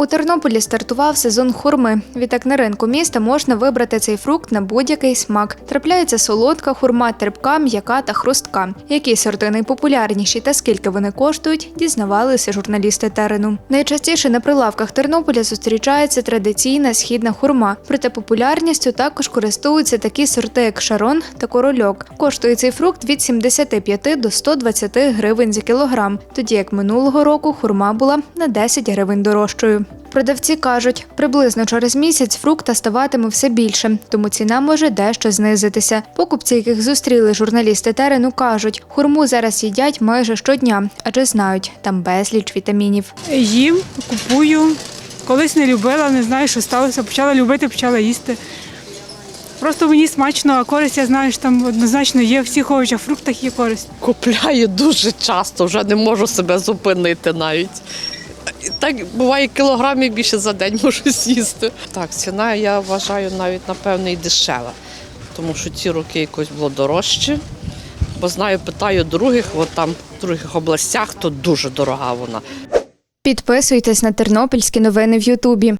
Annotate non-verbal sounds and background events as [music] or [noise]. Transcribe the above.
У Тернополі стартував сезон хурми. Відтак на ринку міста можна вибрати цей фрукт на будь-який смак. Трапляється солодка хурма, терпка, м'яка та хрустка. Які сорти найпопулярніші та скільки вони коштують, дізнавалися журналісти терену. Найчастіше на прилавках Тернополя зустрічається традиційна східна хурма. Проте популярністю також користуються такі сорти, як шарон та корольок. Коштує цей фрукт від 75 до 120 гривень за кілограм, тоді як минулого року хурма була на 10 гривень дорожчою. Продавці кажуть, приблизно через місяць фрукта ставатиме все більше, тому ціна може дещо знизитися. Покупці, яких зустріли журналісти терену, кажуть, хурму зараз їдять майже щодня, адже знають, там безліч вітамінів. Їм, купую. Колись не любила, не знаю, що сталося. Почала любити, почала їсти. Просто мені смачно, а користь, я знаю, що там однозначно є в всіх овочах, фруктах є користь. Купляю дуже часто, вже не можу себе зупинити навіть. Так буває кілограмів більше за день [laughs] можу з'їсти. Так, ціна я вважаю навіть напевно і дешева, тому що ці роки якось було дорожче. Бо знаю, питаю других, от там в других областях, то дуже дорога вона. Підписуйтесь на тернопільські новини в Ютубі.